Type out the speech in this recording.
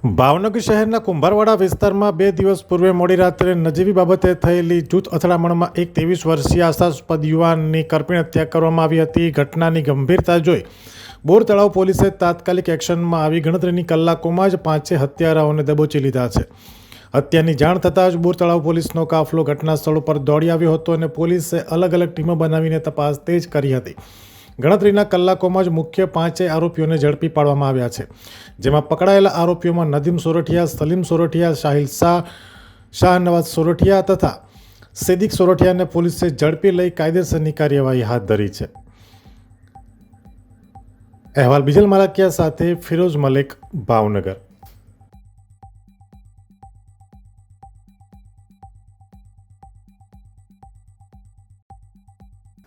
ભાવનગર શહેરના કુંભારવાડા વિસ્તારમાં બે દિવસ પૂર્વે મોડી રાત્રે નજીવી બાબતે થયેલી જૂથ અથડામણમાં એક ત્રેવીસ વર્ષીય આશાસ્પદ યુવાનની કરપીણ હત્યા કરવામાં આવી હતી. ઘટનાની ગંભીરતા જોઈ બોર તળાવ પોલીસે તાત્કાલિક એક્શનમાં આવી ગણતરીની કલાકોમાં જ પાંચે હત્યારાઓને દબોચી લીધા છે. હત્યાની જાણ થતાં જ બોર તળાવ પોલીસનો કાફલો ઘટના સ્થળ પર દોડી આવ્યો હતો અને પોલીસે અલગ અલગ ટીમો બનાવીને તપાસ તેજ કરી હતી. ગણતરીના કલાકોમાં જ મુખ્ય પાંચેય આરોપીઓને ઝડપી પાડવામાં આવ્યા છે. જેમાં પકડાયેલા આરોપીઓમાં નદીમ સોરઠિયા, સલીમ સોરઠિયા, શાહિલ શાહ શાહનવાઝ સોરઠિયા તથા સિદ્દીક સોરઠિયાને પોલીસે ઝડપી લઈ કાયદેસરની કાર્યવાહી હાથ ધરી છે. અહેવાલ બીજલ માલાકિયા સાથે ફિરોઝ મલિક, ભાવનગર.